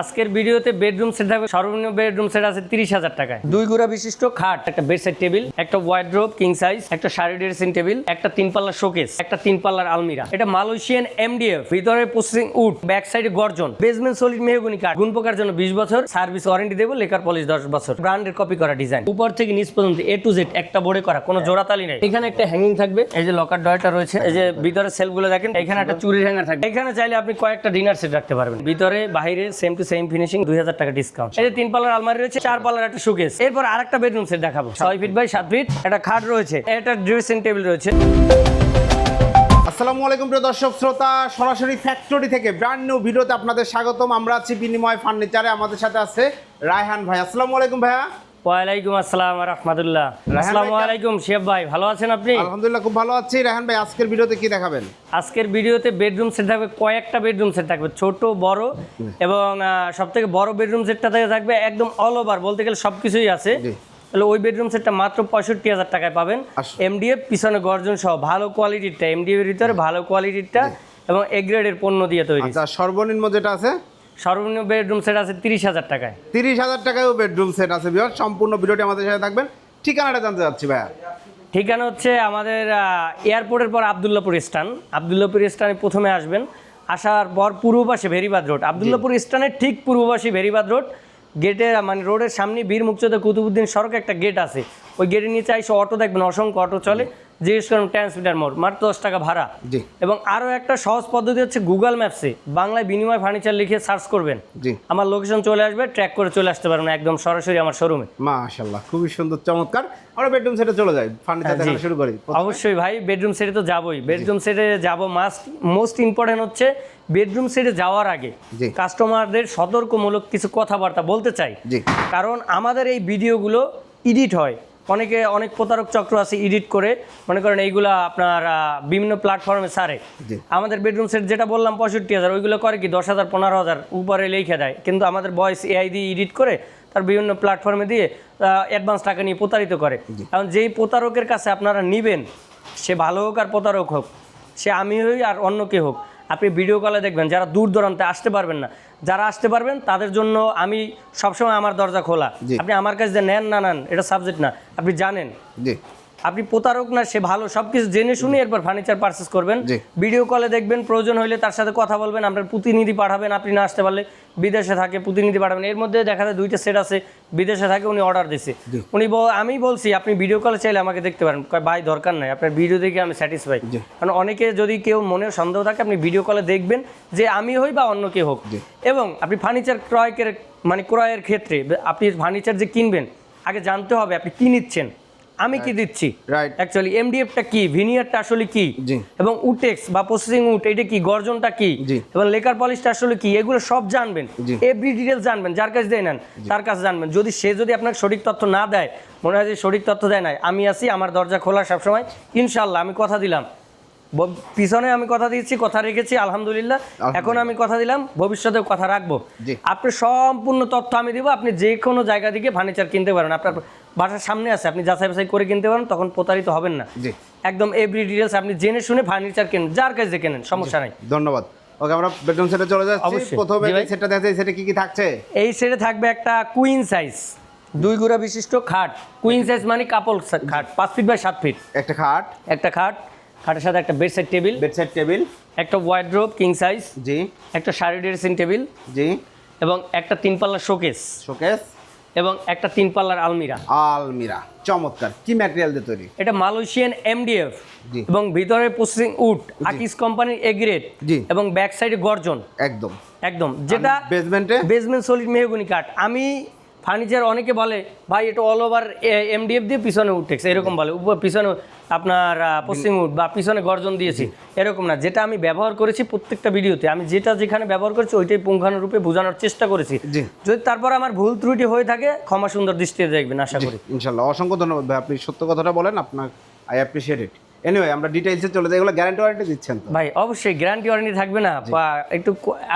আজকের ভিডিওতে bedroom set থাকবে সর্বনিম্ন বেডরুম সেট আছে তিরিশ হাজার টাকায়। দুই গুড়া বিশিষ্ট খাট একটা বেড সাইড টেবিল একটা ওয়াইড্রোপ কিং সাইজ একটা শাড়ি ড্রেসিং টেবিল একটা তিন পাল্লার শোকেস একটা তিন পাল্লার আলমিরা। এটা মালয়েশিয়ান এমডিএফ ভিতরে প্রসেসিং উড ব্যাক সাইডে গর্জন বেসমেন্ট সলিড মেহগুনি কাঠ গুণ পোকার জন্য বিশ বছর সার্ভিস ওয়ারেন্টি দেবো লেকার পলিশ দশ বছর। ব্র্যান্ডের কপি করা ডিজাইন উপর থেকে নিচ পর্যন্ত এ টু জেড একটা বোর্ডে করা কোনো জোড়াতালি নেই। এখানে একটা হ্যাঙ্গিং থাকবে এই যে লকার ডয়টা রয়েছে এই যে ভিতরে সেলফগুলো দেখেন এখানে একটা চুরির হ্যাঙ্গার থাকবে। এখানে চাইলে আপনি কয়েকটা ডিনার সেট রাখতে পারবেন। ভিতরে বাইরে সেম টু সেম ফিনিশিং দুই হাজার টাকা ডিসকাউন্ট এই যে তিন পাল্লার আলমারি রয়েছে, চার পাল্লার একটা সুকেস এরপর আরেকটা বেডরুম সেট দেখাবো। ছয় ফিট বাই সাত ফিট একটা খাট রয়েছে, একটা ড্রেসিং টেবিল রয়েছে। আসসালামু আলাইকুম প্রিয় দর্শক, শ্রোতা, সরাসরি ফ্যাক্টরি থেকে ব্র্যান্ড নিউ ভিডিওতে আপনাদের স্বাগতম। আমরা আছি বিনিময় ফার্নিচারে। আমাদের সাথে আছে রায়হান ভাই। আসসালামু আলাইকুম ভাইয়া। ওয়ালাইকুম আসসালাম রহমতুল্লাহ। আসসালামু আলাইকুম শেফ ভাই ভালো আছেন আপনি? আলহামদুলিল্লাহ খুব ভালো আছি। রায়হান ভাই আজকের ভিডিওতে কি দেখাবেন? আজকের ভিডিওতে বেডরুম সেট থাকবে কয়েকটা বেডরুম সেট থাকবে ছোট বড় এবং সব থেকে বড় বেডরুম সেটটা থেকে থাকবে একদম অল ওভার বলতে গেলে সব কিছুই আছে তাহলে ওই বেডরুম সেটটা মাত্র পঁয়ষট্টি হাজার টাকায় পাবেন। এমডিএফ পিছনে গর্জন সহ ভালো কোয়ালিটিরটা এমডিএফ এর ভিতরে ভালো কোয়ালিটিরটা এবং এ গ্রেডের পণ্য দিয়ে তৈরি। আচ্ছা সর্বনিম্ন যেটা আছে? সর্বনিম্ন বেডরুম সেট আছে তিরিশ হাজার টাকায়। তিরিশ হাজার টাকায়ও বেডরুম সেট আছে বিহার সম্পূর্ণ ভিডিওটি আমাদের সাথে থাকবেন। ঠিকানাটা জানতে চাচ্ছি ভাইয়া। ঠিকানা হচ্ছে আমাদের এয়ারপোর্টের পর আবদুল্লাপুর স্টান আবদুল্লাপুর স্টানে প্রথমে আসবেন। আসার পর পূর্ব পাশে ভেরিবাদ রোড। আবদুল্লাপুর স্টানের ঠিক পূর্ব পাশে ভেরিবাদ রোড। গেটে মানে রোডের সামনে বীর মুক্তিযোদ্ধা কুতুবুদ্দিন সড়ক একটা গেট আছে। ওই গেটের নিচে এসে অটো দেখবেন অসংখ্য অটো চলে। জিজ্ঞেস করুন ট্রান্সমিটার মোড় মাত্র দশ টাকা ভাড়া। জি। এবং আরও একটা সহজ পদ্ধতি হচ্ছে গুগল ম্যাপসে বাংলায় বিনিময় ফার্নিচার লিখে সার্চ করবেন। জি। আমার লোকেশন চলে আসবে ট্র্যাক করে চলে আসতে পারবেন একদম সরাসরি আমার শোরুমে মাশাল্লাহ খুবই সুন্দর চমৎকার। আমরা বেডরুম সেটে চলে যাই ফার্নিচার হ্যাঁ, জি। দেখানো শুরু করি। অবশ্যই ভাই বেডরুম সেটে তো যাবই। বেডরুম সেটে যাব মাস্ট মোস্ট ইম্পর্টেন্ট হচ্ছে বেডরুম সেটে যাওয়ার আগে কাস্টমারদের সতর্কমূলক কিছু কথাবার্তা বলতে চাই। কারণ আমাদের এই ভিডিওগুলো এডিট হয়। অনেকে অনেক প্রতারক চক্র আছে এডিট করে। মনে করেন এইগুলা আপনার বিভিন্ন প্ল্যাটফর্মে সারে। আমাদের বেডরুম সেট যেটা বললাম পঁয়ষট্টি হাজার ওইগুলো করে কি দশ হাজার পনেরো হাজার উপরে লিখে দেয়। কিন্তু আমাদের বয়স এআই দিয়ে এডিট করে তার বিভিন্ন প্ল্যাটফর্মে দিয়ে অ্যাডভান্স টাকা নিয়ে প্রতারিত করে। কারণ যেই প্রতারকের কাছে আপনারা নিবেন সে ভালো হোক আর প্রতারক হোক সে আমি হই আর অন্য কে হোক আপনি ভিডিও কলে দেখবেন যারা দূর দূরান্তে আসতে পারবেন না যারা আসতে পারবেন তাদের জন্য আমি সবসময় আমার দরজা খোলা। আপনি আমার কাছে যে নেন না নেন এটা সাবজেক্ট না। আপনি জানেন। জি। আপনি প্রতারক না সে ভালো সব কিছু জেনে শুনে এরপর ফার্নিচার পারচেস করবেন। ভিডিও কলে দেখবেন প্রয়োজন হলে তার সাথে কথা বলবেন আপনার প্রতিনিধি পাঠাবেন আপনি না আসতে পারলে বিদেশে থাকে প্রতিনিধি পাঠাবেন। এর মধ্যে দেখা যায় দুইটা সেট আছে বিদেশে থাকে উনি অর্ডার দিছে। উনি আমি বলছি আপনি ভিডিও কলে চাইলে আমাকে দেখতে পারেন। ভাই দরকার নাই আপনার ভিডিও দেখে আমি স্যাটিসফাই কারণ অনেকে যদি কেউ মনে সন্দেহ থাকে আপনি ভিডিও কলে দেখবেন যে আমি হই বা অন্য কেউ হোক। এবং আপনি ফার্নিচার ক্রয়ের মানে ক্রয়ের ক্ষেত্রে আপনি ফার্নিচার যে কিনবেন আগে জানতে হবে আপনি কি নিচ্ছেন। আমি কি দিচ্ছি? রাইট অ্যাকচুয়ালি এমডিএফটা কি? ভিনিয়ারটা আসলে কি? জি। এবং উটেক্স বা প্রসেসিং উট এটা কি? গর্জনটা কি? জি। এবং লেকার পলিশটা আসলে কি? এগুলো সব জানবেন। এভরি ডিটেলস জানবেন। যার কাছে দেয় নেন তার কাছে জানবেন। যদি সে যদি আপনাকে সঠিক তথ্য না দেয় মনে হয় যে সঠিক তথ্য দেয় নাই আমি আছি আমার দরজা খোলা সবসময়। ইনশাল্লাহ আমি কথা দিলাম। পিছনে আমি কথা দিয়েছি কথা রেখেছি আলহামদুলিল্লাহ। এখন আমি কথা দিলাম ভবিষ্যতেও কথা রাখব। আপনি সম্পূর্ণ তথ্য আমি দিব আপনি যে কোনো জায়গা থেকে ফার্নিচার কিনতে পারেন। আপনার বাসার সামনে আছে আপনি যাচাই বাছাই করে কিনতে পারেন তখন প্রতারিত হবেন না। একদম এভরি ডিটেলস আপনি জেনে শুনে ফার্নিচার কেনেন যার কাছে কেনেন সমস্যা নাই। ধন্যবাদ। ওকে আমরা বেডরুম সেটে চলে যাচ্ছি। প্রথমে ভাই। সেটটা দেখা যায় সেটা কি কি থাকছে? এই সেটে থাকবে একটা কুইন সাইজ দুই গুড়া বিশিষ্ট খাট। কুইন সাইজ মানে কাপল খাট পাঁচ ফিট বাই সাত ফিট একটা খাট। একটা খাট। খাটের সাথে একটা bed side table bedside table একটা ওয়াইড্রোপ কিং সাইজ জি। একটা শাড়ি ড্রেসিং টেবিল জি। এবং একটা তিন পাল্লার শোকেস শোকেস এবং একটা তিন পাল্লার আলমিরা। আলমিরা চমৎকার। কি ম্যাটেরিয়াল দিয়ে তৈরি? এটা মালয়েশিয়ান এমডিএফ জি। এবং ভিতরে প্রসেসিং উড আকিস কোম্পানির এগ্রেড জি। এবং ব্যাক সাইডে গর্জন। একদম। একদম। যেটা বেসমেন্টে বেসমেন্ট সলিড মেহগুনি কাঠ। আমি ফার্নিচার অনেকে বলে ভাই এটা অল ওভার এমডিএফ দিয়ে পিছনে উঠেছে এরকম বলে উপর পিছনে আপনার পশ্চিম উঠ বা পিছনে গর্জন দিয়েছি। এরকম না যেটা আমি ব্যবহার করেছি প্রত্যেকটা ভিডিওতে আমি যেটা যেখানে ব্যবহার করেছি ওইটাই পুঙ্খানুরূপে বোঝানোর চেষ্টা করেছি। যদি তারপর আমার ভুল ত্রুটি হয়ে থাকে ক্ষমা সুন্দর দৃষ্টিতে দেখবেন আশা করি। ইনশাল্লাহ। অসংখ্য ধন্যবাদ ভাই আপনি সত্য কথাটা বলেন আপনার আই অ্যাপ্রিসিয়েট ইট এনিওয়ে আমরা ডিটেইলসে চলে যাই এগুলো গ্যারান্টি ওয়ারেন্টি দিচ্ছেন তো? ভাই অবশ্যই গ্যারান্টি ওয়ারেন্টি থাকবে না। বা একটু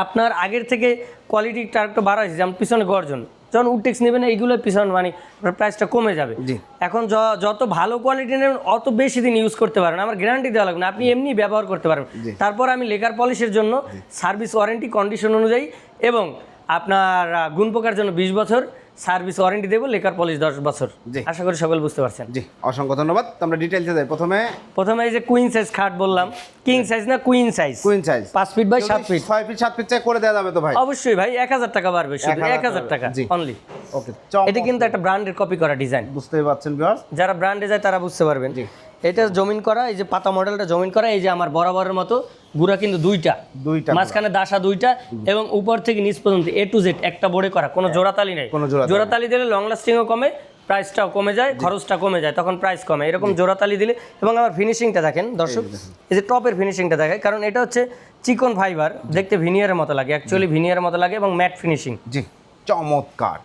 আপনার আগের থেকে কোয়ালিটিটা একটু বাড়াইছে যেমন পিছনে গর্জন। যখন উডটেক্স নেবেন এইগুলো পিছন মানে প্রাইসটা কমে যাবে। এখন য- যত ভালো কোয়ালিটি নেবেন অত বেশি দিন ইউজ করতে পারেন আমার গ্যারান্টি দেওয়া লাগবে না। আপনি এমনি ব্যবহার করতে পারবেন। তারপর আমি লেকার পলিশের জন্য সার্ভিস ওয়ারেন্টি কন্ডিশন অনুযায়ী এবং আপনার গুণ পোকার জন্য বিশ বছর সার্ভিস ওয়ারেন্টি দেবো লেকার পলিশ দশ বছর। জি। আশা করি সকল বুঝতে পারছেন। জি অসংখ্য ধন্যবাদ। আমরা ডিটেলসে যাই। প্রথমে প্রথমে এই যে কুইন সাইজ খাট বললাম কিং সাইজ না কুইন সাইজ কুইন সাইজ পাঁচ ফিট বাই সাত ফিট ছয় ফিট সাত ফিট চাই করে দেওয়া যাবে তো ভাই? অবশ্যই ভাই এক হাজার টাকা বাড়বে শুধু এক হাজার টাকা। জি। অনলি ওকে এটা কিন্তু একটা ব্র্যান্ডের কপি করা ডিজাইন বুঝতেই পারছেন ভিউয়ার্স যারা ব্র্যান্ডে যায় তারা বুঝতে পারবেন। জি। এটা জমিন করা এই যে পাতা মডেলটা জমিন করা এই যে আমার বরাবরের মতো গুড়া কিন্তু দুইটা। দুইটা মাঝখানে দাসা দুইটা এবং উপর থেকে নিচ পর্যন্ত এ টু জেড একটা বোর্ডে করা কোনো জোড়াতালি নেই। কোনো জোড়াতালি জোড়াতালি দিলে লং লাস্টিংও কমে প্রাইসটাও কমে যায় খরচটা কমে যায় তখন প্রাইস কমে। এরকম জোড়াতালি দিলে এবং আমার ফিনিশিংটা দেখেন দর্শক এই যে টপের ফিনিশিংটা দেখে কারণ এটা হচ্ছে চিকন ফাইবার দেখতে ভিনিয়ারের মতো লাগে অ্যাকচুয়ালি ভিনিয়ারের মতো লাগে এবং ম্যাট ফিনিশিং জি চমৎকার।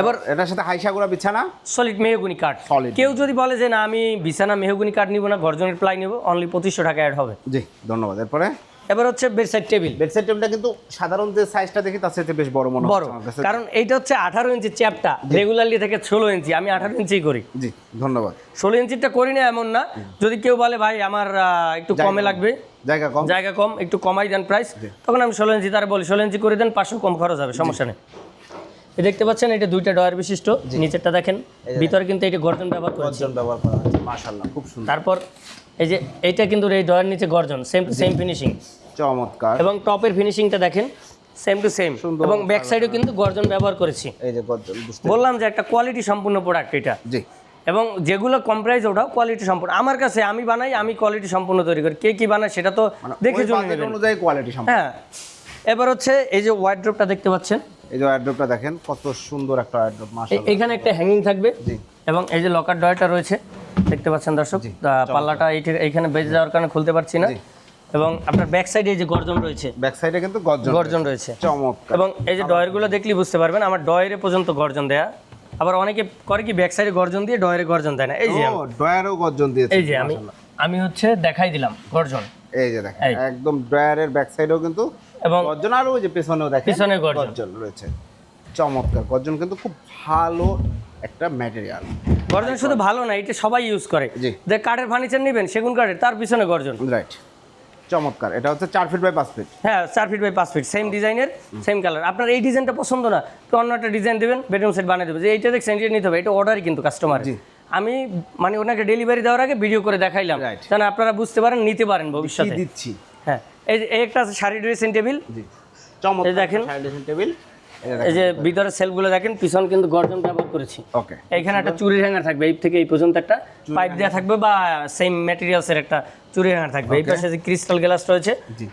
এবার এটার সাথে হাইসাগুড়া বিছানা? সলিড মেহগুনি কাঠ Solid। কেউ যদি বলে যে না আমি বিছানা মেহগুনি কাঠ নিব না গর্জনের প্লাই নেব অনলি পঁচিশশো টাকা অ্যাড হবে। জি ধন্যবাদ। এরপরে? এবার হচ্ছে বেডসাইড টেবিল বেডসাইড টেবিলটা কিন্তু সাধারণ যে সাইজটা দেখি তার সাথে বেশ বড় মনে বড়। কারণ এইটা হচ্ছে আঠারো ইঞ্চি চ্যাপটা রেগুলারলি থেকে ষোলো ইঞ্চি আমি আঠারো ইঞ্চি করি। জি ধন্যবাদ। ষোলো ইঞ্চিটা করি না এমন না। যদি কেউ বলে ভাই আমার একটু কমে লাগবে। জায়গা কম। জায়গা কম একটু কমাই দেন প্রাইস তখন আমি ষোলো ইঞ্চি তারা বলি ষোলো ইঞ্চি করে দেন পাঁচশো কম খরচ হবে সমস্যা নেই। দেখতে পাচ্ছেন এটা দুইটা ডয়ার বিশিষ্ট। নিচেরটা দেখেন ভিতরে কিন্তু এটা গর্জন ব্যবহার করেছি গর্জন ব্যবহার করা হয়েছে মাশাআল্লাহ খুব সুন্দর। তারপর এই যে এইটা কিন্তু এই ডয়ার নিচে গর্জন সেম টু সেম ফিনিশিং চমৎকার। এবং টপের ফিনিশিংটা দেখেন সেম টু সেম এবং ব্যাক সাইডেও কিন্তু গর্জন ব্যবহার করেছি। এই যে গর্জন বুঝতে বললাম যে একটা কোয়ালিটি সম্পূর্ণ প্রোডাক্ট এটা। জি। এবং যেগুলো কম প্রাইস ওটাও কোয়ালিটি সম্পূর্ণ। আমার কাছে আমি বানাই আমি কোয়ালিটি সম্পূর্ণ তৈরি করি। কে কি বানায় সেটা তো দেখে বাজেট নেবেন। অনুযায়ী কোয়ালিটি সম্পূর্ণ। হ্যাঁ। এবার হচ্ছে এই যে ওয়ার্ড্রপটা দেখতে পাচ্ছেন। এই যে ওয়ার্ড্রপটা দেখেন কত সুন্দর একটা ওয়ার্ড্রপ এ- মাশাআল্লাহ। এখানে একটা হ্যাঙ্গিং থাকবে জি। এবং এই যে লকার ডয়টা রয়েছে দেখতে পাচ্ছেন দর্শক? পাল্লাটা এইখানে বেজে যাওয়ার কারণে খুলতে পারছি না। এবং আপনার ব্যাক সাইডে এই যে গর্জন রয়েছে ব্যাক সাইডে কিন্তু গর্জন গর্জন রয়েছে। চমৎকার। এবং এই যে ডয়েরগুলো দেখলেই বুঝতে পারবেন আমার ডয়েরে পর্যন্ত গর্জন দেয়া। আবার অনেকে করে কি ব্যাক সাইডে গর্জন দিয়ে ডয়েরে গর্জন দেয় না? এই যে ও ডয়ারও গর্জন দিয়েছে এই যে আমি আমি হচ্ছে দেখাই দিলাম গর্জন। এই যে দেখেন একদম ড্রয়ারের ব্যাক সাইডেও কিন্তু এবং গর্জন আর ওই যে পেছনেও দেখেন পিছনে গর্জন। রয়েছে। চমৎকার গর্জন কিন্তু খুব ভালো একটা ম্যাটেরিয়াল গর্জন শুধু ভালো না এটা সবাই ইউজ করে। যে কাঠের ফার্নিচার নেবেন সেগুন কাঠের তার পিছনে গর্জন। রাইট চমৎকার এটা হচ্ছে চার ফিট বাই পাঁচ ফিট হ্যাঁ চার ফিট বাই পাঁচ ফিট সেম ডিজাইনের সেম কালার আপনার এই ডিজাইনটা পছন্দ না তো অন্য একটা ডিজাইন দেবেন বেডরুম সেট বানিয়ে দেবে যে এইটা দেখছেন এটা নিতে হবে এটা অর্ডারই কিন্তু কাস্টমার। আমি মানে ওনাকে ডেলিভারি দেওয়ার আগে ভিডিও করে দেখাইলাম. যেন আপনারা বুঝতে পারেন নিতে পারেন ভবিষ্যতে। দিচ্ছি। হ্যাঁ। এই যে একটা আছে শাড়ি ড্রেসিং টেবিল। চমৎকার এই দেখেন। Dressing table. এই যে ভিতরে সেলগুলো দেখেন। পিছন কিন্তু গর্জন ব্যবহার করেছি। ওকে। এখানে একটা চুরি হ্যাঙ্গার থাকবে এই থেকে এই পর্যন্ত একটা পাইপ দেওয়া থাকবে বা সেম ম্যাটেরিয়ালসের একটা চুরি হ্যাঙ্গার থাকবে। এই পাশে যে ক্রিস্টাল গ্লাস রয়েছে।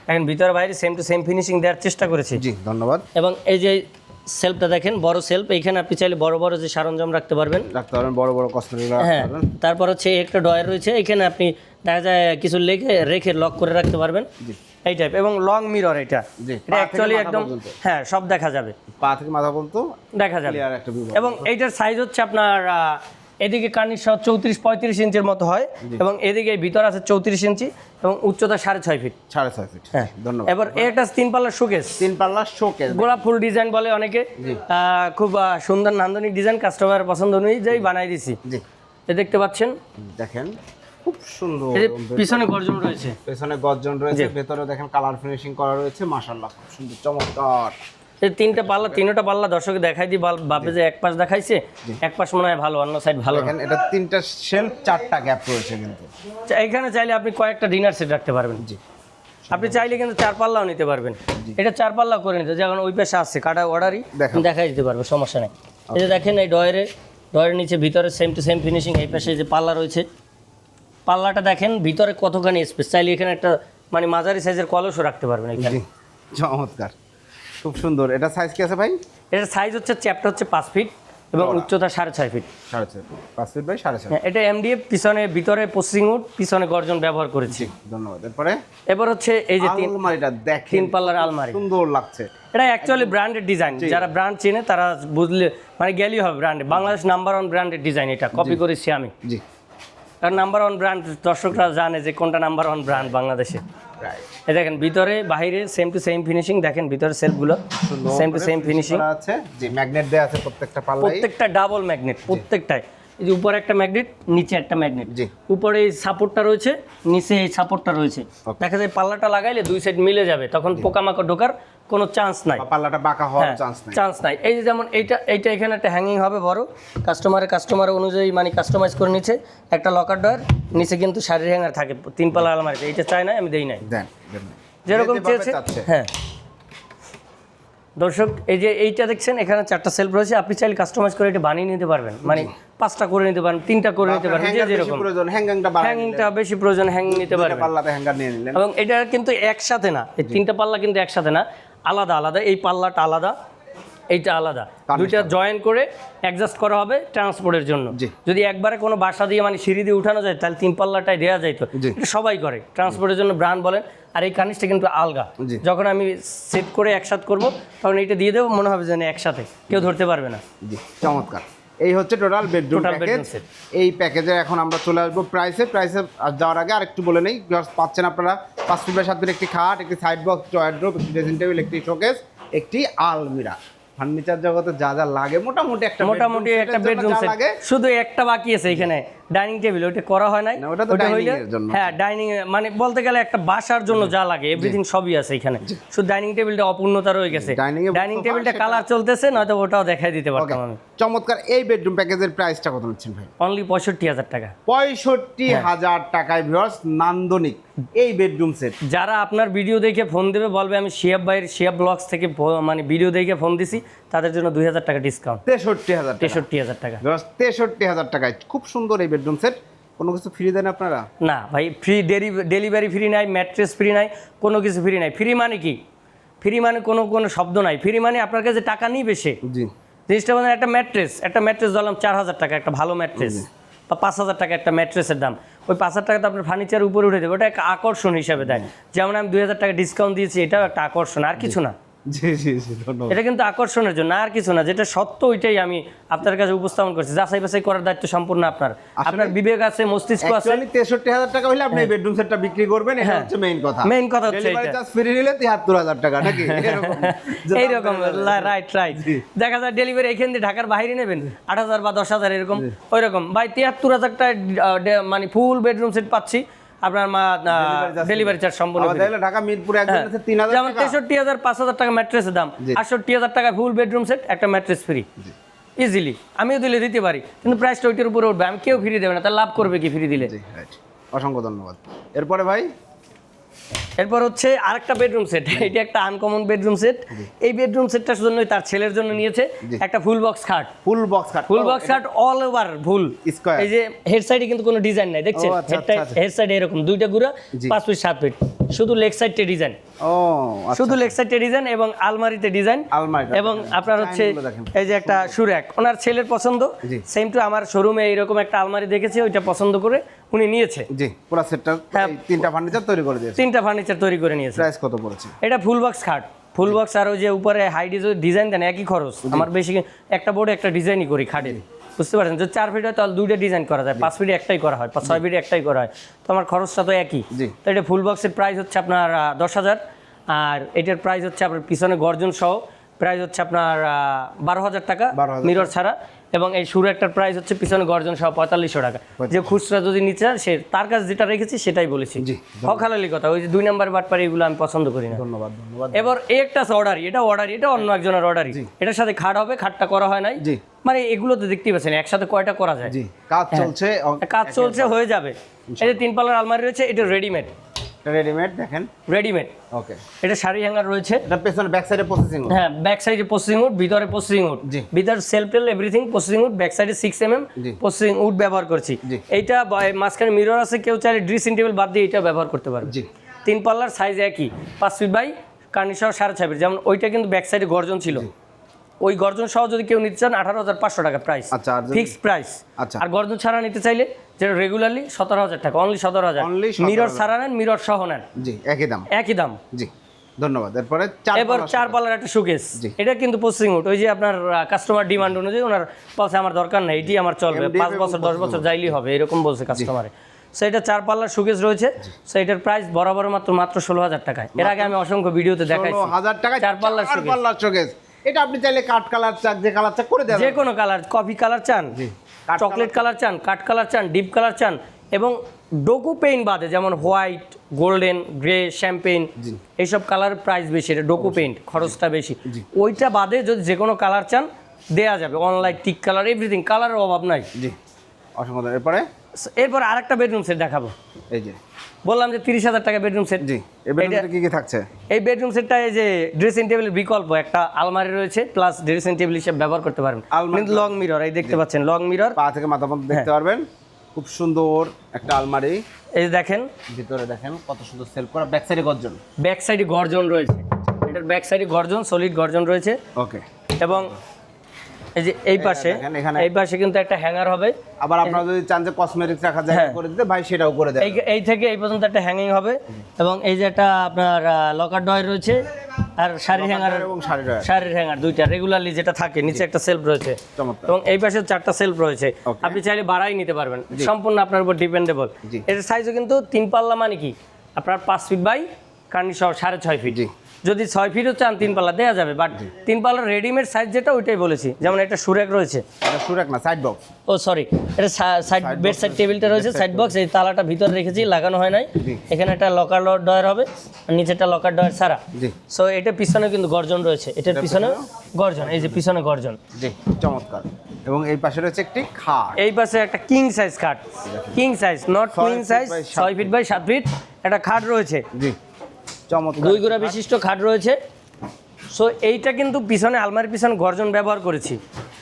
এখন ভিতরে বাইরে সেম টু সেম ফিনিশিং দেওয়ার চেষ্টা করেছি। জি ধন্যবাদ। এবং এই যে সেলফটা দেখেন বড় সেলফ এইখানে আপনি চাইলে বড় বড় যে সরঞ্জাম রাখতে পারবেন। রাখতে পারবেন বড় বড় কসমেটিক হ্যাঁ তারপর হচ্ছে একটা ডয়ার রয়েছে এখানে আপনি দেখা যায় কিছু লেখে রেখে লক করে রাখতে পারবেন। এই টাইপ এবং লং মিরর এটা। এটা অ্যাকচুয়ালি একদম হ্যাঁ সব দেখা যাবে। পা থেকে মাথা পর্যন্ত দেখা যাবে। এবং এইটার সাইজ হচ্ছে আপনার এদিকে কার্নিশ সহ চৌত্রিশ পঁয়ত্রিশ ইঞ্চির মতো হয় এবং এদিকে ভিতর আছে চৌত্রিশ ইঞ্চি এবং উচ্চতা সাড়ে ছয় ফিট। সাড়ে ছয় ফিট। হ্যাঁ। ধন্যবাদ। এবার একটা তিন পাল্লার শোকেস তিন পাল্লা শোকেস গোলাপ ফুল ডিজাইন বলে অনেকে খুব সুন্দর নান্দনিক ডিজাইন কাস্টমার পছন্দ অনুযায়ী বানাই দিছি। এ দেখতে পাচ্ছেন? দেখেন খুব সুন্দর। পিছনে গর্জন রয়েছে। পিছনে গর্জন রয়েছে ভেতরে দেখেন কালার ফিনিশিং করা রয়েছে মাশাআল্লাহ খুব সুন্দর চমৎকার। তিনটা পাল্লা তিনটা পাল্লা দর্শক দেখাই বাল- ভাবে যে এক পাশ দেখাইছে এক পাশ মনে হয় ভালো অন্য সাইড ভালো না। দেখেন এটা তিনটা শেলফ চারটা গ্যাপ রয়েছে কিন্তু। এখানে চাইলে আপনি কয়েকটা ডিনার সেট রাখতে পারবেন। জি। আপনি চাইলে কিন্তু চার পাল্লাও নিতে পারবেন। এটা চার পাল্লাও করে নিতে যখন ওই পাশে আসছে কাটা অর্ডারই। দেখাই দিতে পারবে সমস্যা নেই। এই যে দেখেন এই ডয়ের ডয়ের নিচে ভিতরে সেম টু সেম ফিনিশিং এই পাশে যে পাল্লা রয়েছে। পাল্লাটা দেখেন ভিতরে কতখানি স্পেস চাইলে এখানে একটা মানে মাঝারি সাইজের কলসও রাখতে পারবেন এখানে। চমৎকার। খুব সুন্দর। এটা সাইজ কি আছে ভাই? এটার সাইজ হচ্ছে চ্যাপ্টার হচ্ছে পাঁচ ফিট এবং উচ্চতা সাড়ে ছয় ফিট সাড়ে ছয়। পাঁচ ফিট বাই সাড়ে ছয় হ্যাঁ, এটা এমডিএফ পিছনে ভিতরে প্রসেসিং উড পিছনে গর্জন ব্যবহার করেছি। ধন্যবাদ। এরপরে? এবার হচ্ছে এই যে তিন আলমারিটা দেখেন তিন পাল্লার আলমারি। সুন্দর লাগছে। এটা অ্যাকচুয়ালি ব্র্যান্ডেড ডিজাইন যারা ব্র্যান্ড চেনে তারা বুঝলে মানে গেলেই হবে ব্র্যান্ডে Bangladesh number one branded design এটা। কপি করেছি আমি। জি। কারণ নাম্বার ওয়ান ব্র্যান্ড দর্শকরা জানে যে কোনটা নাম্বার ওয়ান ব্র্যান্ড বাংলাদেশে। এই দেখেন ভিতরে বাইরে সেম টু সেম ফিনিশিং দেখেন ভিতরে সেলফগুলো সেম টু সেম ফিনিশিং আছে যে ম্যাগনেট দেয়া আছে প্রত্যেকটা পাল্লাই প্রত্যেকটা ডাবল ম্যাগনেট প্রত্যেকটাই। এই যে উপরে একটা ম্যাগনেট নিচে একটা ম্যাগনেট। উপরে এই সাপোর্টটা রয়েছে নিচে এই সাপোর্টটা রয়েছে। দেখা যায় পাল্লাটা লাগাইলে দুই সাইড মিলে যাবে তখন পোকামাকড় ঢোকার কোনো চান্স নাই। পাল্লাটা বাঁকা হওয়ার হ্যাঁ চান্স নেই। চান্স নাই। এই যে যেমন এইটা এইটা এখানে একটা হ্যাঙ্গিং হবে বড়। কাস্টমারের কাস্টমার অনুযায়ী মানে কাস্টমাইজ করে নিচ্ছে। একটা লকার ডয়ার নিচে কিন্তু শাড়ির হ্যাঙ্গার থাকে তিন পাল্লা আলমারিতে। এইটা চাই না আমি দেই নাই। যেরকম চেয়েছে হ্যাঁ। দর্শক এই যে এইটা দেখছেন এখানে চারটা সেলফ রয়েছে। আপনি চাইলে কাস্টমাইজ করে এটা বানিয়ে নিতে পারবেন। মানে পাঁচটা করে নিতে পারেন তিনটা করে নিতে পারেন যে যেরকম। প্রয়োজন হ্যাঙ্গাংটা হ্যাঙ্গিংটা বেশি প্রয়োজন হ্যাং নিতে পারবেন। পাল্লাতে হ্যাঙ্গার নিয়ে নিলেন। এবং এটা কিন্তু একসাথে না এই তিনটা পাল্লা কিন্তু একসাথে না আলাদা আলাদা এই পাল্লাটা আলাদা এইটা আলাদা। দুইটা জয়েন করে অ্যাডজাস্ট করা হবে ট্রান্সপোর্টের জন্য। যদি একবারে কোনো বাসা দিয়ে মানে সিঁড়ি দিয়ে উঠানো যায় তাহলে তিন পাল্লাটাই দেওয়া যায় তো। এটা সবাই করে ট্রান্সপোর্টের জন্য ব্র্যান্ড বলেন। আর এই কানিসটা কিন্তু আলগা। যখন আমি সেট করে একসাথে করব তখন এটা দিয়ে দেবো মনে হবে যেন একসাথে কেউ ধরতে পারবে না। জি চমৎকার। এই হচ্ছে টোটাল বেডরুম প্যাকেজ এই প্যাকেজে এখন আমরা চলে আসব প্রাইসে প্রাইসে যাওয়ার আগে আর একটু বলে নেই। পাচ্ছেন আপনারা পাঁচ ফুট বাই সাত ফিট একটি খাট একটি সাইড বক্স জয়েন্ট ড্রপ একটি ড্রেসিং টেবিল একটি শোকেস একটি আলমিরা। ফার্নিচার জগতে যা যা লাগে মোটামুটি একটা মোটামুটি একটা বেডরুম লাগে। শুধু একটা বাকি আছে এখানে। ডাইনিং টেবিল ওটা করা হয় নাই। ওটা তো হইলে- এর জন্য। হ্যাঁ ডাইনিং মানে বলতে গেলে একটা বাসার জন্য যা লাগে এভরিথিং সবই আছে এখানে। শুধু ডাইনিং টেবিলটা অপূর্ণতা রয়ে গেছে। ডাইনিং টেবিলটা কালার চলতেছে নয়তো ওটাও দেখাই দিতে পারতাম আমি। চমৎকার এই বেডরুম প্যাকেজের প্রাইসটা কত নিচ্ছেন ভাই? অনলি পঁয়ষট্টি হাজার টাকা। পঁয়ষট্টি হ্যাঁ। হাজার টাকায় ভিউয়ার্স নান্দনিক এই বেডরুম সেট যারা আপনার ভিডিও দেখে ফোন দেবে বলবে আমি শিয়াব ভাইয়ের শিয়াব ব্লগস থেকে মানে ভিডিও দেখে ফোন দিছি তাদের জন্য দুই হাজার টাকা ডিসকাউন্ট তেষট্টি হাজার টাকা। তেষট্টি হাজার টাকা। তেষট্টি হাজার টাকায় খুব সুন্দর এই বেডরুম সেট কোনো কিছু ফ্রি দেন আপনারা? না ভাই ফ্রি ডেলিভারি ফ্রি নাই ম্যাট্রেস ফ্রি নাই কোনো কিছু ফ্রি নাই। ফ্রি মানে কি? ফ্রি মানে কোনো কোনো শব্দ নাই। ফ্রি মানে আপনার কাছে টাকা নিবে সে। জি। জিনিসটা মানে একটা ম্যাট্রেস একটা ম্যাট্রেস ধরলাম চার হাজার টাকা একটা ভালো ম্যাট্রেস বা পাঁচ হাজার টাকা একটা ম্যাট্রেসের দাম। ওই পাঁচ হাজার টাকা তো আপনার ফার্নিচার উপরে উঠে দেবে ওটা একটা আকর্ষণ হিসাবে দেয়। যেমন আমি দুই হাজার টাকা ডিসকাউন্ট দিয়েছি এটাও একটা আকর্ষণ আর কিছু না। জি জি জি ধন্যবাদ। এটা কিন্তু আকর্ষণের জন্য আর কিছু না যেটা সত্য ওইটাই আমি আপনার কাছে উপস্থাপন করছি। যাচাই বাছাই করার দায়িত্ব সম্পূর্ণ আপনার। আপনার বিবেক আছে মস্তিষ্ক আছে। টাকা হলে আপনি বেডরুম সেটটা বিক্রি করবেন এটা হ্যাঁ। হচ্ছে মেইন কথা। Main কথা হচ্ছে এটা। চার্জ ফ্রি নিলে টাকা নাকি। রাইট রাইট দেখা যায় ডেলিভারি এখান দিয়ে ঢাকার বাইরে নেবেন আট হাজার বা দশ হাজার এরকম ওই রকম ভাই তিয়াত্তর হাজার টাকা মানে ফুল বেডরুম সেট পাচ্ছি। আপনার মা ডেলিভারি চার্জ সম্পূর্ণ ঢাকা মিরপুর হাজার যেমন তেষট্টি হাজার পাঁচ হাজার টাকা ম্যাট্রেসের দাম। আটষট্টি হাজার টাকা ফুল বেডরুম সেট একটা ম্যাট্রেস ফ্রি ইজিলি আমিও দিলে দিতে পারি কিন্তু প্রাইসটা ওইটার উপরে উঠবে। আমি কেউ ফ্রি দেবে না তার লাভ করবে কি ফ্রি দিলে? অসংখ্য ধন্যবাদ। এরপরে ভাই? এরপর হচ্ছে আরেকটা বেডরুম সেট এটা একটা আনকমন বেডরুম সেট এই বেডরুম সেটটার জন্যই তার ছেলের জন্য নিয়েছে একটা ফুল বক্স খাট ফুল বক্স খাট ফুল বক্স খাট অল ওভার ফুল স্কয়ার এই যে হেড সাইডে কিন্তু কোনো ডিজাইন নাই দেখছেন? ও, আচ্ছা, আচ্ছা, আচ্ছা। হেড সাইডে এরকম দুইটা গুড়া। পাঁচ ফিট সাত ফিট শুধু লেগ সাইডে ডিজাইন ও আচ্ছা। শুধু লেগ সাইডে ডিজাইন এবং আলমারিতে ডিজাইন এবং আপনার হচ্ছে এই যে একটা সুরাক। ওনার ছেলের পছন্দ। সেম টু আমার শোরুমে এইরকম একটা আলমারি দেখেছে ওইটা পছন্দ করে উনি নিয়েছে। জি পুরো সেটটা হ্যাঁ। তিনটা ফার্নিচার তৈরি করে দিয়েছে। তিনটা ফার্নিচার তৈরি করে নিয়েছে। প্রাইস কত পড়েছে? এটা ফুল বক্স খাট। ফুল বক্স আর ওই যে উপরে হাই ডিজাইন দেন একই খরচ। আমার বেশি একটা বোর্ডে একটা ডিজাইনই করি খাটের। বুঝতে পারছেন? যদি চার ফিট হয় তাহলে দুইটা ডিজাইন করা যায়। পাঁচ ফিটে একটাই করা হয় ছয় ফিটে একটাই করা হয়। তো আমার খরচটা তো একই। তো এটা ফুল বক্সের প্রাইস হচ্ছে আপনার দশ হাজার। আর এটার প্রাইস হচ্ছে আপনার পিছনে গর্জন সহ। প্রাইস হচ্ছে আপনার বারো হাজার টাকা। মিরর ছাড়া। এবং এই শুরু একটার প্রাইস হচ্ছে পিছনে গর্জন সহ পঁয়তাল্লিশশো টাকা। যে খুচরা যদি নিতে চান সে তার কাছে যেটা রেখেছি সেটাই বলেছি। হকালালি কথা ওই যে দুই নাম্বার বাটপারি এগুলো আমি পছন্দ করি না। ধন্যবাদ ধন্যবাদ। এবার এই একটা অর্ডারই এটা অর্ডারই এটা অন্য একজনের অর্ডারই এটার সাথে খাট হবে খাটটা করা হয় নাই। মানে এগুলো তো দেখতেই পাচ্ছেন একসাথে কয়টা করা যায়। জি কাজ চলছে কাজ চলছে হয়ে যাবে। এই যে তিন পাল্লার আলমারি রয়েছে এটা রেডিমেড রেডিমেড দেখেন। রেডিমেড ওকে এটা শাড়ি হ্যাঙ্গার রয়েছে। এটা পেছনে ব্যাক সাইডে প্রসেসিং হ্যাঁ ব্যাক সাইডে প্রসেসিং উড ভিতরে প্রসেসিং উড জি। ভিতর shelf tell everything processing wood back সাইডে six M M processing wood ব্যবহার করছি। এইটা মাঝখানে মিরর আছে কেউ চাইলে ড্রেসিং টেবিল বাদ দিয়ে এটা ব্যবহার করতে পারবে। জি। তিন পাল্লার সাইজ একই। পাঁচ ফিট বাই কার্নি সহ সাড়ে ছয় ফিট যেমন ওইটা কিন্তু ব্যাক সাইডে গর্জন ছিল। ওই গর্জন সহ যদি কেউ নিতে চান আঠারো হাজার পাঁচশো টাকা প্রাইস আচ্ছা, ফিক্সড প্রাইস আচ্ছা। আর গর্জন ছাড়া নিতে চাইলে যেটা রেগুলারলি সতেরো হাজার টাকা অনলি সতেরো হাজার। মিরর ছাড়া নেন মিরর সহ নেন। জি একই দাম। একই দাম। জি ধন্যবাদ। এরপরে এবার চার পাল্লার একটা শোকেস এটা কিন্তু প্রসেসিং উড ওই যে আপনার কাস্টমার ডিমান্ড অনুযায়ী ওনার বলছে আমার দরকার নেই এটি আমার চলবে। পাঁচ বছর দশ বছর যাইলেই হবে এরকম বলছে কাস্টমারে সো এটা চার পাল্লার শোকেস রয়েছে। সো এটার প্রাইস বরাবর মাত্র মাত্র ষোলো হাজার টাকা এর আগে আমি অসংখ্য ভিডিওতে দেখাইছি। ষোলো হাজার টাকা চার পাল্লার শোকেস এটা আপনি চাইলে কাঠ কালার চাক যে কালার চাক করে দেবেন যে কোনো কালার কফি কালার চান চকলেট কালার চান কাট কালার চান ডিপ কালার চান এবং ডোকু পেইন্ট বাদে যেমন হোয়াইট গোল্ডেন গ্রে শ্যাম্পেইন এইসব কালার প্রাইস বেশি এটা ডোকু পেইন্ট খরচটা বেশি। ওইটা বাদে যদি যে কোনো কালার চান দেয়া যাবে। অনলাইন টিক কালার এভরিথিং কালারের অভাব নাই। জি। অসংখ্য এরপরে? এরপর আরেকটা বেডরুম সেট দেখাবো। এই যে। বললাম যে তিরিশ হাজার টাকা বেডরুম সেট জি কি কি থাকছে? এই বেডরুম সেটটা এই যে ড্রেসিং টেবিলের বিকল্প একটা আলমারি রয়েছে প্লাস ড্রেসিং টেবিল হিসেবে ব্যবহার করতে পারবেন। আলমারি- লং মিরর এই দেখতে পাচ্ছেন লং মিরর পা থেকে মাথা পর্যন্ত দেখতে পারবেন। খুব সুন্দর একটা আলমারি। এই যে দেখেন। ভিতরে দেখেন কত সুন্দর সেলফ করা ব্যাক সাইডে গর্জন। ব্যাক সাইডে গর্জন রয়েছে। এটার ব্যাক সাইডে গর্জন সলিড গর্জন রয়েছে। ওকে এবং এই যে এই পাশে এই পাশে কিন্তু একটা হ্যাঙ্গার হবে। আবার আপনারা যদি চান যে কসমেটিক্স রাখা যায়। করে দিতে ভাই সেটাও করে দেয় এই এই থেকে এই পর্যন্ত একটা হ্যাঙ্গিং হবে এবং এই যে একটা আপনার লকার ডয় রয়েছে আর শাড়ি হ্যাঙ্গার এবং। শাড়ির হ্যাঙ্গার দুইটা রেগুলারলি যেটা থাকে নিচে একটা সেলফ রয়েছে। এবং এই পাশে চারটা সেলফ রয়েছে। আপনি চাইলে বাড়াই নিতে পারবেন। সম্পূর্ণ আপনার উপর ডিপেন্ডেবল। এর সাইজও কিন্তু তিন পাল্লা মানে কি? আপনার পাঁচ ফিট বাই কার্নি সহ সাড়ে ছয় ফিট। যদি ছয় ফিটও চান তিন পাল্লা দেওয়া যাবে বাট তিন পাল্লার রেডিমেড সাইজ যেটা ওইটাই বলেছি। যেমন এটা সুরেক রয়েছে। সুরেক না সাইড বক্স ও সরি এটা সাইড বেড সাইড টেবিলটা রয়েছে সাইড বক্স এই তালাটা ভিতরে রেখেছি লাগানো হয় নাই। এখানে একটা লকার ডয়ার হবে আর নিচেটা লকার ডয়ার ছাড়া। সো এটা পিছনে কিন্তু গর্জন রয়েছে এটার পিছনে গর্জন এই যে পিছনে গর্জন। জি চমৎকার। এবং এই পাশে রয়েছে একটি খাট। এই পাশে একটা কিং সাইজ খাট। King size not queen size ছয় ফিট বাই সাত ফিট একটা খাট রয়েছে। জি। চমৎকার। দুই গোড়া বিশিষ্ট খাট রয়েছে। সো এইটা কিন্তু পিছনে আলমারির পিছনে গর্জন ব্যবহার করেছি।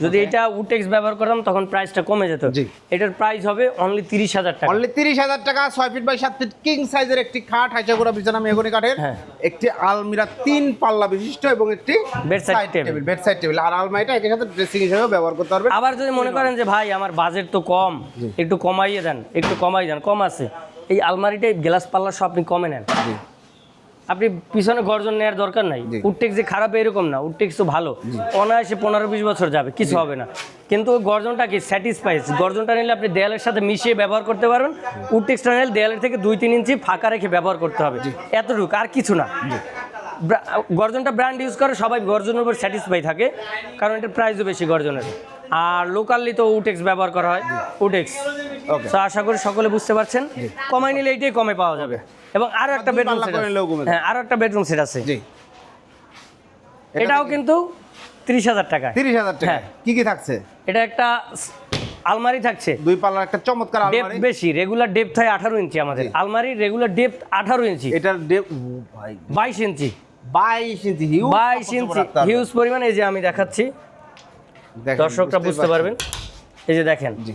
যদি এটা উটেক্স ব্যবহার করতাম তখন প্রাইসটা কমে যেত। এটার প্রাইস হবে অনলি তিরিশ হাজার টাকা। অনলি তিরিশ হাজার টাকা ছয় ফিট বাই সাত ফিট কিং সাইজের একটি খাট হাইচাগুড়া বিছানা মেহগনি কাঠের। হ্যাঁ। একটি আলমিরা তিন পাল্লা বিশিষ্ট এবং একটি table। table, bedside টেবিল আর আলমারিটা একের সাথে ড্রেসিং হিসেবে ব্যবহার করতে পারবে। আবার যদি মনে করেন যে ভাই আমার বাজেট তো কম একটু কমাইয়ে দেন একটু কমাই দেন কম আছে। এই আলমারিটাই গ্লাস পাল্লা সব আপনি কমে নেন। আপনি পিছনে গর্জন নেওয়ার দরকার নাই। উডটেক্স যে খারাপ এরকম না উডটেক্স তো ভালো। অনায়াসে পনেরো বিশ বছর যাবে কিছু হবে না। কিন্তু ওই গর্জনটা কি স্যাটিসফাইস গর্জনটা নিলে আপনি দেয়ালের সাথে মিশিয়ে ব্যবহার করতে পারবেন। উডটেক্সটা নিলে দেয়ালের থেকে দুই তিন ইঞ্চি ফাঁকা রেখে ব্যবহার করতে হবে। এতটুকু আর কিছু না। গর্জনটা ব্র্যান্ড ইউজ করে সবাই গর্জনের উপর স্যাটিসফাই থাকে কারণ এটার প্রাইসও বেশি গর্জনের। আর লোকালি তো উটেক্স ব্যবহার করা হয় উটেক্স. তো আশা করি সকলে বুঝতে পারছেন। কমাই নিলে এইটাই কমে পাওয়া যাবে। এবং আরও একটা বেডরুম সেট। হ্যাঁ আরও একটা বেডরুম সেট আছে। জি। এটাও কিন্তু তিরিশ হাজার টাকা তিরিশ হাজার টাকা। কি কি থাকছে? এটা একটা আলমারি থাকছে। দুই পাল্লার একটা চমৎকার আলমারি। বেশি রেগুলার ডেপথ হয় আঠারো ইঞ্চি আমাদের। আলমারি রেগুলার ডেপথ আঠারো ইঞ্চি। এটার ডেপ ভাই। বাইশ ইঞ্চি। বাইশ ইঞ্চি হিউজ বাইশ ইঞ্চি হিউজ পরিমাণ এই যে আমি দেখাচ্ছি। দর্শকরা বুঝতে পারবেন। এই যে দেখেন। জি।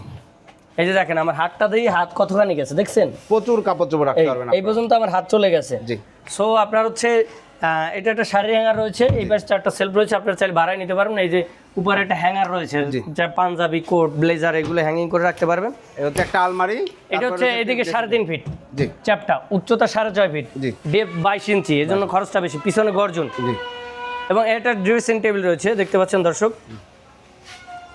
এই যে দেখেন আমার হাতটা দিয়ে হাত কতখানি গেছে দেখছেন? প্রচুর কাপড় চোপড় রাখতে পারবেন এই পর্যন্ত আমার হাত চলে গেছে। জি। সো আপনার হচ্ছে এটা একটা শাড়ি হ্যাঙ্গার রয়েছে এই পাশে চারটা সেলফ রয়েছে আপনার চাইলে ভাড়ায় নিতে পারবেন। এই যে উপরে একটা হ্যাঙ্গার রয়েছে যা পাঞ্জাবি কোট ব্লেজার এগুলো হ্যাঙ্গিং করে রাখতে পারবেন। এটা হচ্ছে একটা আলমারি এটা হচ্ছে এদিকে সাড়ে তিন ফিট জি। চ্যাপটা উচ্চতা সাড়ে ছয় ফিট জি। ডেপ বাইশ ইঞ্চি এর জন্য খরচটা বেশি পিছনে গর্জন। জি। এবং এটা ড্রেসিং টেবিল রয়েছে দেখতে পাচ্ছেন দর্শক।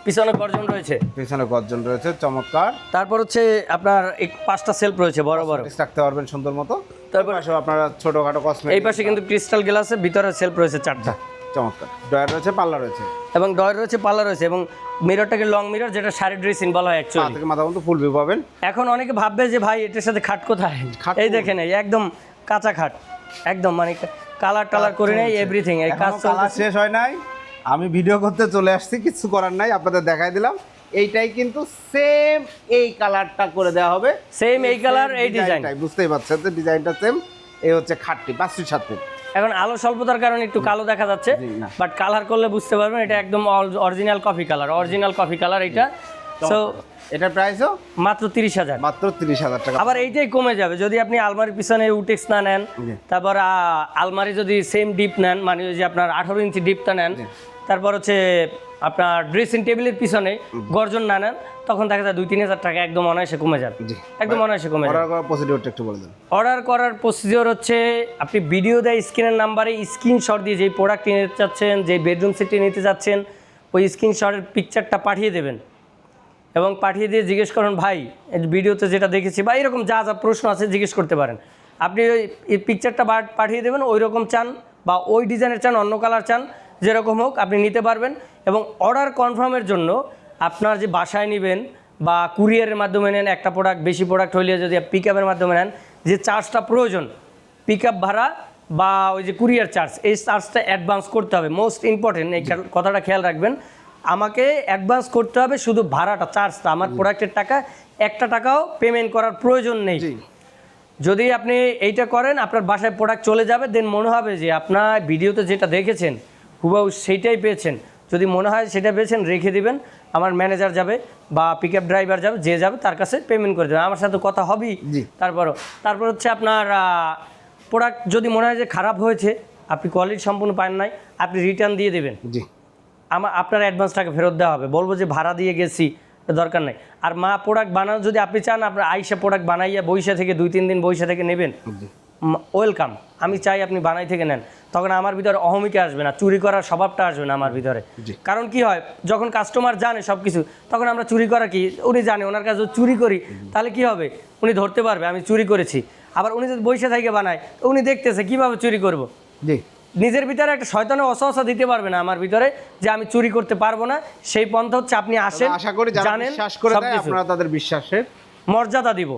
পিছনে গর্জন রয়েছে। পিছনে গর্জন রয়েছে চমৎকার। তারপর হচ্ছে আপনার এক পাঁচটা সেলফ রয়েছে বড় বড়। রাখতে পারবেন সুন্দর মতো। তারপর- আপনারা ছোটখাটো এই পাশে কিন্তু ক্রিস্টাল গ্লাসে ভিতরে সেলফ রয়েছে চারটা। চমৎকার। ডয়ার রয়েছে পাল্লা রয়েছে। এবং ডয়ের রয়েছে পাল্লা রয়েছে এবং মিররটাকে লং মিরর যেটা শাড়ি ড্রেসিং বলা হয় অ্যাকচুয়ালি থেকে মাথা পর্যন্ত ফুল ভিউ পাবেন। এখন অনেকে ভাববে যে ভাই এটার সাথে খাট কোথায়? এই? দেখেন এই একদম কাঁচা খাট। একদম মানে কালার টালার করে নেই এভরিথিং এই কাজ শেষ হয় নাই। আমি ভিডিও করতে চলে আসছি কিছু করার নাই আপনাদের দেখাই দিলাম। এইটাই কিন্তু সেম এই কালারটা করে দেওয়া হবে। সেম এই কালার এই ডিজাইন বুঝতেই পারছেন যে ডিজাইনটা সেম এই হচ্ছে খাটটি পাঁচ ছাত্র এখন আলো স্বল্পতার কারণে একটু কালো দেখা যাচ্ছে বাট কালার করলে বুঝতে পারবেন এটা একদম original coffee colour original coffee colour এটা সো এটার প্রাইসও মাত্র তিরিশ হাজার। মাত্র তিরিশ হাজার টাকা। আবার এইটাই কমে যাবে। যদি আপনি আলমারির পিছনে উটেক্স না নেন তারপর আলমারি যদি সেম ডিপ নেন মানে যে আপনার আঠারো ইঞ্চি ডিপটা নেন তারপর হচ্ছে আপনার ড্রেসিং টেবিলের পিছনে গর্জন না নেন তখন দেখা যায় দুই তিন হাজার টাকা একদম অনায়াসে কমে যাবে। একদম অনায়াসে কমে যাবে। অর্ডার করার প্রসিডিওরটা একটু বলে দেন। অর্ডার করার প্রসিডিওর হচ্ছে আপনি ভিডিও দেয় স্ক্রিনের নাম্বারে স্ক্রিনশট দিয়ে যেই প্রোডাক্টটি নিতে চাচ্ছেন যেই বেডরুম সেটটি নিতে চাচ্ছেন ওই স্ক্রিনশটের পিকচারটা পাঠিয়ে দেবেন। এবং পাঠিয়ে দিয়ে জিজ্ঞেস করুন, ভাই ভিডিওতে যেটা দেখেছি বা এরকম যা যা প্রশ্ন আছে জিজ্ঞেস করতে পারেন। আপনি ওই পিকচারটা পাঠিয়ে দেবেন, ওই রকম চান বা ওই ডিজাইনের চান, অন্য কালার চান, যেরকম হোক আপনি নিতে পারবেন এবং অর্ডার কনফার্মের জন্য আপনার যে বাসায় নেবেন বা কুরিয়ারের মাধ্যমে নেন, একটা প্রোডাক্ট বেশি প্রোডাক্ট হইলে যদি পিক আপের মাধ্যমে নেন, যে চার্জটা প্রয়োজন পিক আপ ভাড়া বা ওই যে কুরিয়ার চার্জ এই চার্জটা অ্যাডভান্স করতে হবে। মোস্ট ইম্পর্টেন্ট এই কথাটা খেয়াল রাখবেন আমাকে অ্যাডভান্স করতে হবে শুধু ভাড়াটা চার্জটা আমার প্রোডাক্টের টাকা একটা টাকাও পেমেন্ট করার প্রয়োজন নেই। যদি আপনি এইটা করেন আপনার বাসায় প্রোডাক্ট চলে যাবে দেন মনে হবে যে আপনার ভিডিওতে যেটা দেখেছেন হুবাহু সেইটাই পেয়েছেন। যদি মনে হয় সেটা পেয়েছেন রেখে দিবেন। আমার ম্যানেজার যাবে বা পিক আপ ড্রাইভার যাবে যে যাবে তার কাছে পেমেন্ট করে দেবেন। আমার সাথে কথা হবেই। তারপরও তারপর হচ্ছে আপনার প্রোডাক্ট যদি মনে হয় যে খারাপ হয়েছে আপনি কোয়ালিটি সম্পূর্ণ পান নাই আপনি রিটার্ন দিয়ে দেবেন। জি। আমার আপনার অ্যাডভান্স টাকা ফেরত দেওয়া হবে। বলব যে ভাড়া দিয়ে গেছি দরকার নাই। আর মা প্রোডাক্ট বানানো যদি আপনি চান আপনার আইসা প্রোডাক্ট বানাইয়া বৈশা থেকে দুই তিন দিন বৈশা থেকে নেবেন ওয়েলকাম আমি চাই আপনি বানাই থেকে নেন। তখন আমার ভিতরে অহমিকা আসবে না চুরি করার স্বভাবটা আসবে না আমার ভিতরে। কারণ কি হয় যখন কাস্টমার জানে সব কিছু তখন আমরা চুরি করা কি? উনি জানে ওনার কাছে যদি চুরি করি তাহলে কি হবে? উনি ধরতে পারবে আমি চুরি করেছি। আবার উনি যদি বৈশা থেকে বানায় উনি দেখতেছে কীভাবে চুরি করব। জি। নিজের ভিতরে একটা শয়তানের অসহসা দিতে পারবে না আমার ভিতরে যে আমি চুরি করতে পারব না। সেই পন্থা হচ্ছে আপনি আসেন আশা করি জানেন বিশ্বাস করে আপনারা তাদের বিশ্বাসের মর্যাদা দিব।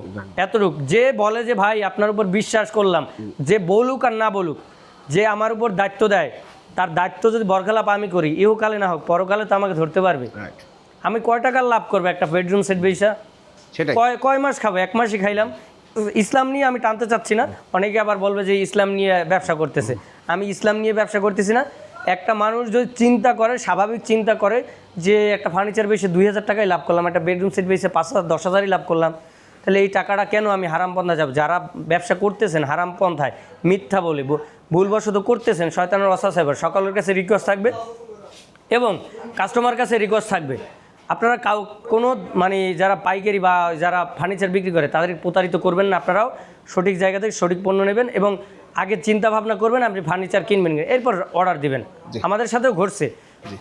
এতটুক। যে বলে যে ভাই আপনার উপর বিশ্বাস করলাম যে বলুক আর না বলুক যে আমার উপর দায়িত্ব দেয় তার দায়িত্ব যদি বরখালাপ আমি করি ইহকালে না হোক পরকালে তো আমাকে ধরতে পারবে। আমি কয় টাকার লাভ করব? একটা বেডরুম সেট বেসা সেটাই। কয় কয় মাস খাব? এক মাসই খাইলাম। ইসলাম নিয়ে আমি টানতে চাচ্ছি না। অনেকে আবার বলবে যে ইসলাম নিয়ে ব্যবসা করতেছে। আমি ইসলাম নিয়ে ব্যবসা করতেছি না। একটা মানুষ যদি চিন্তা করে, স্বাভাবিক চিন্তা করে যে একটা ফার্নিচার বেশি দুই হাজার টাকায় লাভ করলাম, একটা বেডরুম সেট বেশি পাঁচ হাজার, দশ হাজারই লাভ করলাম, তাহলে এই টাকাটা কেন আমি হারাম পন্থা যাব? যারা ব্যবসা করতেছেন হারাম পন্থায় মিথ্যা বলে ভুলবশত করতেছেন, শয়তানের অসাস সকলের কাছে রিকোয়েস্ট থাকবে এবং কাস্টমার কাছে রিকোয়েস্ট থাকবে। আপনারা কাউ কোনো মানে যারা পাইকারি বা যারা ফার্নিচার বিক্রি করে তাদের প্রতারিত করবেন না আপনারাও সঠিক জায়গা থেকে সঠিক পণ্য নেবেন এবং আগে চিন্তা ভাবনা করবেন আপনি ফার্নিচার কিনবেন এরপর অর্ডার দিবেন। আমাদের সাথেও ঘটছে।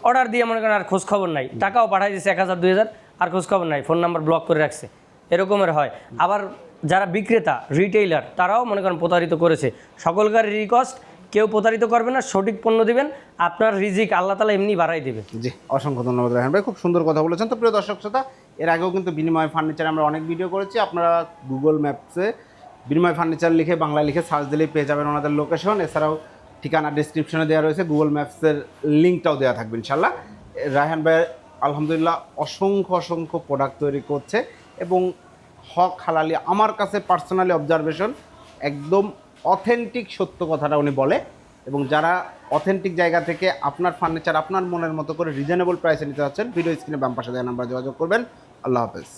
অর্ডার দিয়ে মনে করেন আর খোঁজ খবর নাই। টাকাও পাঠাই দিচ্ছে এক হাজার দুই হাজার আর খোঁজ খবর নাই। ফোন নাম্বার ব্লক করে রাখছে। এরকমের হয়। আবার যারা বিক্রেতা রিটেইলার তারাও মনে করেন প্রতারিত করেছে। সকলকার রিকোয়েস্ট কেউ প্রতারিত করবে না, সঠিক পণ্য দিবেন, আপনার রিজিক আল্লাহ তালা এমনি বাড়াই দেবে। জি, অসংখ্য ধন্যবাদ রাহান ভাই। খুব সুন্দর কথা বলেছেন। তো প্রিয় দর্শক শ্রোতা, এর আগেও কিন্তু বিনিময় ফার্নিচার আমরা অনেক ভিডিও করেছি। আপনারা গুগল ম্যাপসে বিনিময় ফার্নিচার লিখে বাংলা লিখে সার্চ দিলেই পেয়ে যাবেন ওনাদের লোকেশন এছাড়াও ঠিকানা ডিসক্রিপশনে দেওয়া রয়েছে গুগল ম্যাপসের লিঙ্কটাও দেওয়া থাকবে ইনশাল্লাহ রায়হান ভাই, আলহামদুলিল্লাহ অসংখ্য অসংখ্য প্রোডাক্ট তৈরি করছে এবং হক হালালি, আমার কাছে পার্সোনালি অবজারভেশন একদম অথেন্টিক সত্য কথাটা উনি বলে এবং যারা অথেন্টিক জায়গা থেকে আপনার ফার্নিচার আপনার মনের মতো করে রিজনেবল প্রাইসে নিতে চাচ্ছেন ভিডিও স্ক্রিনে বাম পাশে দেওয়া নাম্বার যোগাযোগ করবেন। আল্লাহ হাফেজ।